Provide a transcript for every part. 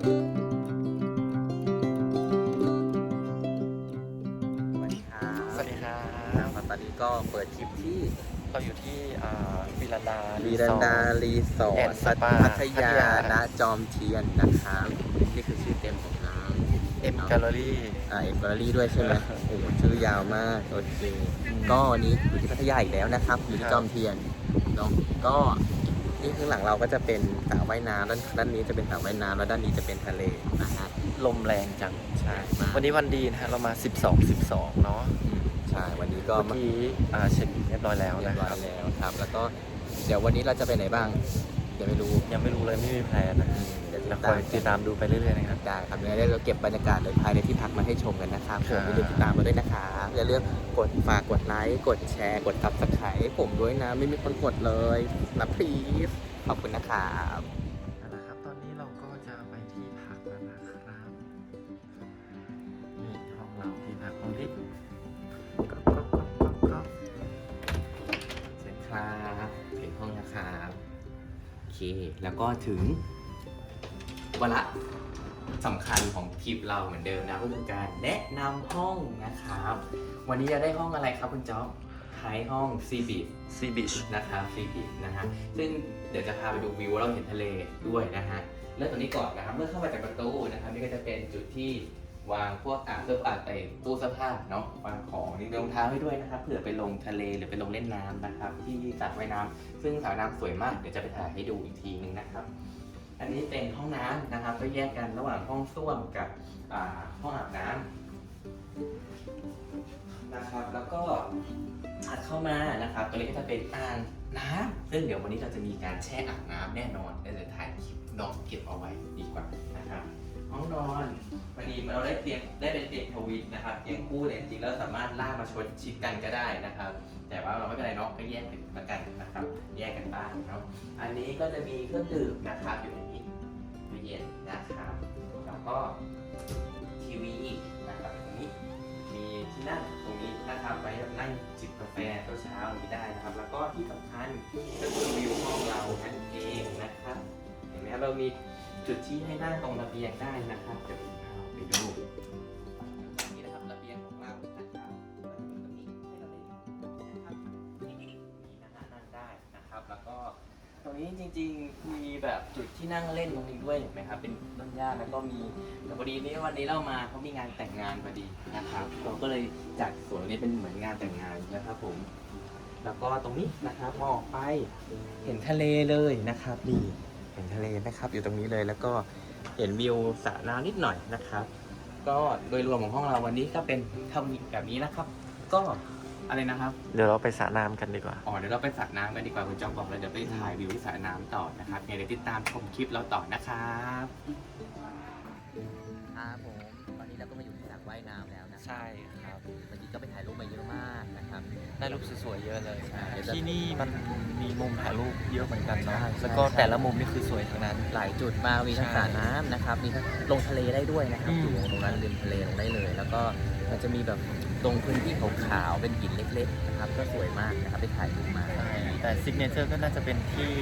สวัสดีครับสวัสดีครับ ครับตอนนี้ก็เปิดคลิปที่เราอยู่ที่อ่าวิลันดาลีดันดารีสอร์แอทนด์สปาพัทยาพัทยา ณจอมเทียนนะครับนี่คือชื่อเต็มของร้านเอ็มแกลเลอรี่ อ่าเอ็มแกลเลอรี่ด้วยใช่ไหมโอ้โหชื่อยาวมากโอเคก็วันนี้อยู่ที่พัทยาอีกแล้วนะครับอยู่ที่จอมเทียนเนาะก็ นี่ข้างหลังเราก็จะเป็นสระว่ายน้ำด้านด้านนี้จะเป็นสระว่ายน้ำแล้วด้านนี้จะเป็นทะเลนะฮะลมแรงจัง ใช่มากวันนี้วันดีนะฮะเรามา 12 12 เนาะอืมใช่วันนี้ก็เมื่อกี้อ่าเช็คอินเรียบร้อยแล้วเรียนะบคร้อยรับแล้วครับ แล้วก็เดี๋ยววันนี้เราจะไปไหนบ้างเดี๋ยวไม่รู้ยังไม่รู้เลยไม่มีแพลนนะอืม เดี๋ยวติเราดคตาอมยติดตามดูไปเรื่อยๆนะครับ ได้ครับเดี๋ยวเราเก็บบรรยากาศเลยภายในที่พักมาให้ชมกันนะครับผมครับอย่าลืมติดตามมาด้วยนะครับอย่าลืมกดฝากกดไลค์กดแชร์ กด subscribe ให้ผมด้วยนะ ไม่มีคนกดเลยนะพลีสขอบคุณนะครับ เอาละครับ ตอนนี้เราก็จะไปที่พักแล้วนะครับนี่ห้องเราที่พักห้องที่ก็ก็ก็ก็ก็เสร็จครับถึงห้องนะครับ โอเค แล้วก็ถึง วาระสำคัญของคลิปเราเหมือนเดิมนะก็คือการแนะนำห้องนะครับ วันนี้จะได้ห้องอะไรครับคุณจ๊อบท้ายห้องซีบีซีบิชนะครับซีบีนะฮะซึ่งเดี๋ยวจะพาไปดูวิวเราเห็นทะเลด้วยนะฮะเริ่มตรงนี้ก่อนนะครับ เมื่อเข้ามาจากประตูนะครับนี่ก็จะเป็นจุดที่วางพวกอ่างเสื้อผ้าไอ้ตู้เสื้อผ้าเนาะวางของนี่รองเท้าให้ด้วยนะครับเผื่อไปลงทะเลหรือไปลงเล่นน้ำนะครับ ที่สระว่ายน้ำซึ่งสระว่ายน้ำสวยมากเดี๋ยวจะไปถ่ายให้ดูอีกทีนึงนะครับ อันนี้เป็นห้องน้ำนะครับ ก็แยกกันระหว่างห้องส้วมกับห้องอาบน้ำนะครับ แล้วก็ถัดเข้ามานะครับ ตัวนี้ก็จะเป็นอ่างน้ำซึ่งเดี๋ยววันนี้เราจะมีการแช่อ่างน้ำแน่นอนเดี๋ยวจะถ่ายคลิปน้องเก็บเอาไว้ดีกว่านะครับ ห้องนอนวันนี้เราได้เตียงได้เป็นเตียงทวิตนะครับเตียงคู่เนี่ยจริงๆแล้วสามารถลากมาชนชิดกันก็ได้นะครับ แต่ว่าเราไม่เป็นไรเนาะก็แยกกันละกันนะครับ แยกกันบ้างเนาะอันนี้ก็จะมีเครื่องดื่มนะครับอยู่ในนี้ตู้เย็นนะครับแล้วก็ทีวีอีกนะครับตรงนี้มีที่นั่งตรงนี้นะครับไว้นั่งจิบกาแฟเช้าอย่างนี้ได้นะครับ แล้วก็ที่สำคัญก็คือวิวห้องเรานั่นเองนะครับเห็นไหมครับเรามี จุดที่ให้นั่งตรงระเบียงได้นะครับเดี๋ยวผมพาไปดูนี่นะครับระเบียงของเรานะครับก็จะมีตรงนี้ให้เราได้นะครับนี่นี่นะฮะนั่งได้นะครับ แล้วก็ตรงนี้จริงๆมีแบบจุดที่นั่งเล่นตรงนี้ด้วยเห็นไหมครับ เป็นต้นหญ้าแล้วก็มีแต่พอดีนี้วันนี้เรามาเขามีงานแต่งงานพอดีนะครับ เราก็เลยจัดสวนนี้เป็นเหมือนงานแต่งงานนะครับผม แล้วก็ตรงนี้นะครับมองออกไปเห็นทะเลเลยนะครับนี่เห็นทะเลนะครับ อยู่ตรงนี้เลยแล้วก็เห็นวิวสระน้ำนิดหน่อยนะครับ ก็โดยรวมของห้องเราวันนี้ก็เป็นเท่านี้แบบนี้นะครับ ก็อะไรนะครับเดี๋ยวเราไปสระน้ำกันดีกว่าอ๋อเดี๋ยวเราไปสระน้ำกันดีกว่าคุณจอมบอกแล้วเดี๋ยวไปถ่ายวิวที่สระน้ำต่อนะครับยังไงเดี๋ยวติดตามชมคลิปเราต่อนะครับครับผมตอนนี้เราก็มาอยู่ที่สระว่ายน้ำแล้วนะใช่ครับเมื่อกี้ก็ไปถ่ายรูปมาเยอะมากนะครับ ได้รูปสวยๆเยอะเลยใช่ที่นี่มันมีมุมถ่ายรูปเยอะเหมือนกันเนาะใช่แล้วก็ใช่แต่ละมุมนี่คือสวยทั้งนั้น หลายจุดมากมีทั้งใช่สระน้ำนะครับ มีทั้งลงทะเลได้ด้วยนะครับ อืม อยู่ตรงนั้นริมทะเลลงได้เลย แล้วก็มันจะมีแบบตรงพื้นที่ขาวๆเป็นหินเล็กๆนะครับ ก็สวยมากนะครับไปถ่ายรูปมา ใช่แต่ซิกเนเจอร์ก็น่าจะเป็นที่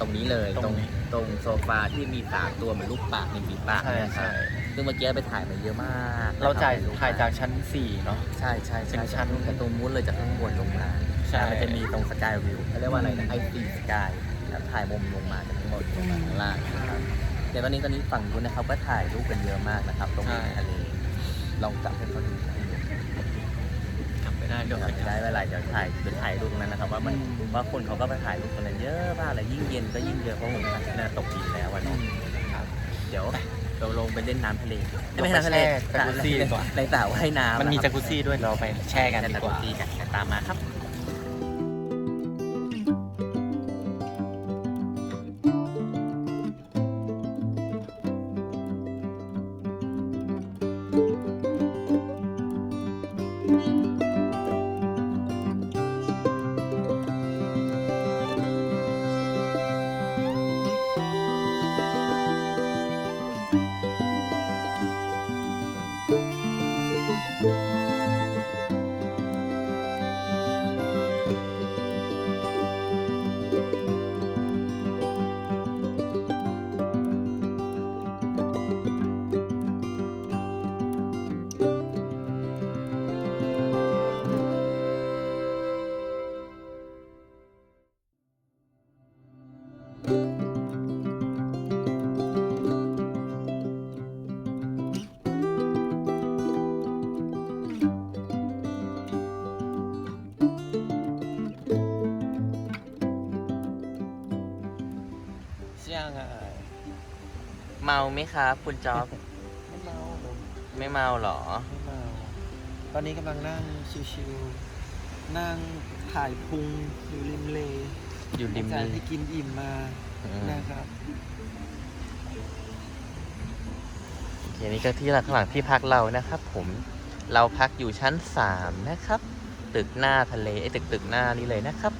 ตรงนี้เลยตตรรงงนี้ตรงโซฟาที่มีสามตัวเหมือนลูกปากมีฝีปากใช่เนี่ยครัใช่บ ซึ่งเมื่อกี้ไปถ่ายมาเยอะมากเราจ่ายนะครับถ่ายจากชั้น 4 เนาะ ใช่ใช่เป็ใช่นชั้นจากตรงนู้นเลยจากข้างบนลงมาใช่มันจะมีตรงสกายวิวเขาเรียกว่าอะไรนะไอซีสกายแล้วถ่ายมุมลงมาจากข้างบนลงมาข้างล่างนะครับเดี๋ยวตอนนี้ตอนนี้ฝั่งนู้นนะครับก็ถ่ายรูปกันเยอะมากนะครับ ตรงริมทะเล ลองจับให้เขาดูให้ดูกลับไปได้เดี๋ยวจำไม่ได้เวลาเดี๋ยวถ่ายไปถ่ายรูปตรงนั้นนะครับ ว่ามันว่าคนเขาก็ไปถ่ายรูปตรงนั้นเยอะมากเลยยิ่งเย็นก็ยิ่งเยอะเพราะผมน่าตกดินแล้ววันนี้ครับ เดี๋ยว เราลงไปเล่นน้ำทะเลเราไปแช่จักรุซี่ดีกว่าในสระว่ายน้ำมันมีะคจัรับกรุซี่ด้วยเราไปแช่กันดีกว่าตีกันตามมาครับ มาไหมครับคุณจ๊อบไม่เมาไม่เมาหรอ ไม่เมาตอนนี้กำลังนั่งชิวๆนั่งถ่ายพุงอยู่ริมเลอยู่ริมอาจารย์นี้ที่กินอิ่มมาอืม นะครับโอเคนี่ก็ที่ข้างหลังที่พักเรานะครับ ผมเราพักอยู่ชั้นสามนะครับ ตึกหน้าทะเลไอ้ตึกตึกหน้านี้เลยนะครับ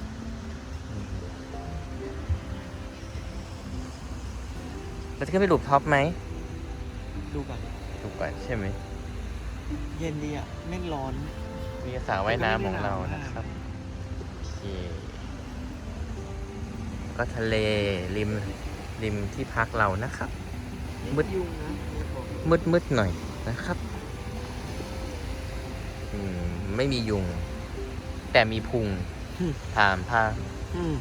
เราจะขึ้นไปรูปท็อปไหมดูก่อนดูก่อนใช่ไหมเย็นดีอะไม่ร้อนนี่สระว่ายน้ำของเรานะครับโอเคก็ทะเลริมริมที่พักเรานะครับ มืดยุงนะบอกมืดมืดๆหน่อยนะครับอืมไม่มียุง แต่มีพุงถามพาอืม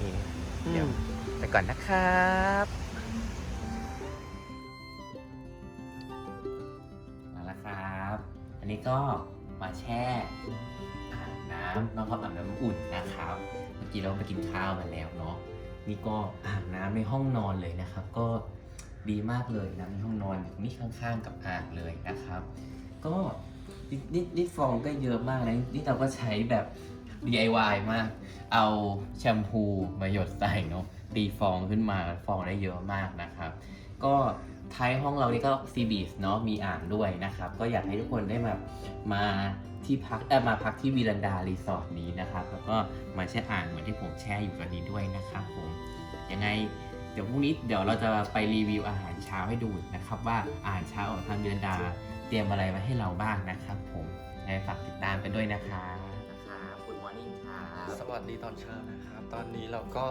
นี่อืเดี๋ยวมไปก่อนนะครับ นี้ก็มาแช่อาบน้ำน้องครับอาบน้ำอุ่นนะครับ เมื่อกี้เราไปกินข้าวมาแล้วเนาะนี่ก็อาบน้ำในห้องนอนเลยนะครับ ก็ดีมากเลยนะในห้องนอนนี่ข้างๆกับอ่างเลยนะครับ ก็นี่นี่นี่ฟองก็เยอะมากนะนี่เราก็ใช้แบบ DIY มาก เอาแชมพูมาหยดใส่เนาะตีฟองขึ้นมาฟองได้เยอะมากนะครับ ก็ ท้ายห้องเรานี่ก็ซีบีสเนาะมีอ่างด้วยนะครับ ก็อยากให้ทุกคนได้มามาที่พักเออมาพักที่วีรันดารีสอร์ทนี้นะครับ แล้วก็มาแช่อ่างเหมือนที่ผมแช่อยู่ตอนนี้ด้วยนะครับผมยังไงเดี๋ยวพรุ่งนี้เดี๋ยวเราจะไปรีวิวอาหารเช้าให้ดูนะครับ ว่าอาหารเช้าของทางวีรันดาเตรียมอะไรมาให้เราบ้างนะครับ ผมยังไงฝากติดตามกันด้วยนะครับ สวัสดีตอนเช้านะครับ ตอนนี้เราก็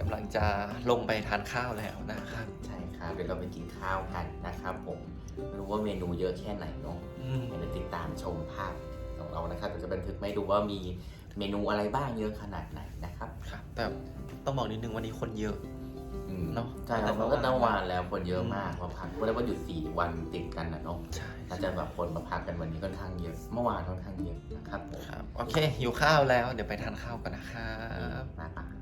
กำลังจะลงไปทานข้าวแล้วนะครับ ใช่ครับเดี๋ยวเราไปกินข้าวกันนะครับผมไม่รู้ว่าเมนูเยอะแค่ไหนเนาะอืม เดี๋ยวติดตามชมภาพของเรานะครับเดี๋ยวจะบันทึกไม่ดูว่ามีเมนูอะไรบ้างเยอะขนาดไหนนะครับ ครับแต่ต้องบอกนิดนึงวันนี้คนเยอะอืม เนอะใช่ครับแต่มันว่าก็ตั้งวานแล้วคนเยอะมากมาพักเพราะว่าหยุดสี่วันติดกันนะเนาะใช่ถ้าจะแบบคนมาพักกันวันนี้ค่อนข้างเยอะเมื่อวานค่อนข้างเยอะนะครับผมครับ โอเคหิวข้าวแล้วเดี๋ยวไปทานข้าวกันนะครับหน้าตาครับ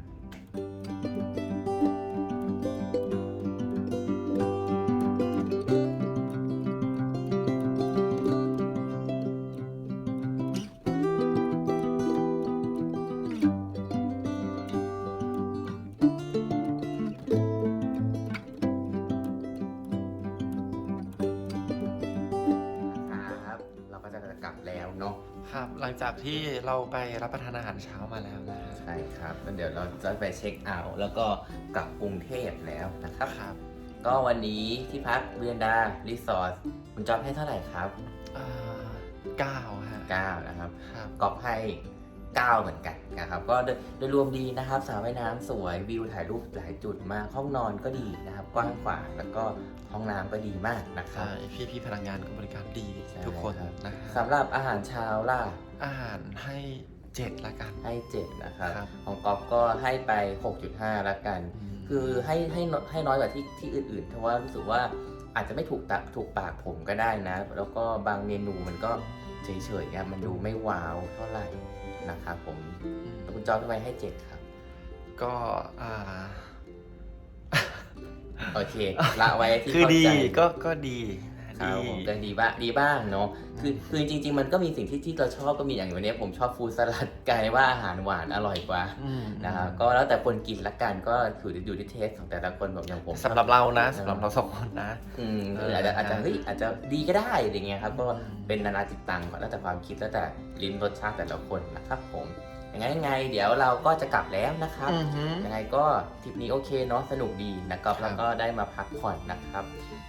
หลังจากที่เราไปรับประทานอาหารเช้ามาแล้วนะใช่ครับแล้วเดี๋ยวเราจะไปเช็คเอาท์แล้วก็กลับกรุงเทพแล้วนะครับ ครับก็วันนี้ที่พักเรียนดารีสอร์ทคุณจอบให้เท่าไหร่ครับอ่าเก้าฮะ9นะครับครับ กอบให้ 9 เหมือนกันนะครับก็โดยโดยรวมดีนะครับสระว่ายน้ำสวยวิวถ่ายรูปหลายจุดมากห้องนอนก็ดีนะครับกว้างขวางแล้วก็ห้องน้ำก็ดีมากนะครัใช่บพี่พี่ๆพนักงานก็บริการดีใช่ทุกคนครับนะฮะสำหรับอาหารเช้าล่ะอาหารให้เจ็ดละกันให้7นะครับครับของกอบก็ให้ไป 6.5ละกัน คือให้ให้น้อยให้น้อยกว่าที่ที่อื่นๆเพราะว่ารู้สึกว่าอาจจะไม่ถูกตาถูกปากผมก็ได้นะ แล้วก็บางเมนูมันก็เฉยๆครับมันดูไม่ว้าวเท่าไหร่ นะครับผมอืมแล้วคุณจอร์ดทำไมให้เจ็ดครับ ก็อ่า โอเค ละไว้ที่คือเข้าดีใจ ก็ก็ดี ครับดีผมก็ดีบ้างดีบ้างเนาะคือคือจริง ๆ มันก็มีสิ่งที่ที่เราชอบก็มีอย่างวันนี้ผมชอบฟู้ดสลัดกลายว่าอาหารหวานอร่อยกว่าอืมนะครับก็แล้วแต่คนกินละกันก็อยู่อยู่ที่เทสของแต่ละคนแบบอย่างผมสำหรับเรานะสำหรับเราสองคนนะอืมเอออาจจะอาจจะใช่เฮ้ยอาจจะดีก็ได้อะไรเงี้ยครับก็อืมเป็นนานาจิตตังแล้วแต่ความคิดแล้วแต่ลิ้นรสชาติแต่ละคนนะครับผมยังไงยังไง เดี๋ยวเราก็จะกลับแล้วนะครับอือหือยังไงก็ทริปนี้โอเคเนาะสนุกดีนะครับครับแล้วก็ได้มาพักผ่อนนะครับ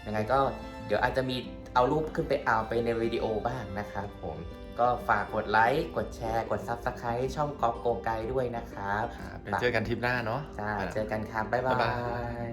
ยังไงก็เดี๋ยวอาจจะมีเอารูปขึ้นไปเอาไปในวิดีโอบ้างนะครับผมก็ฝากกดไลค์ กดแชร์ กด Subscribe ช่องก๊อฟโกไกด้วยนะครับครับเดี๋ยวเจอกันทริปหน้าเนาะจ้าไปละเจอกันครับ บ๊ายบาบ๊ายบายย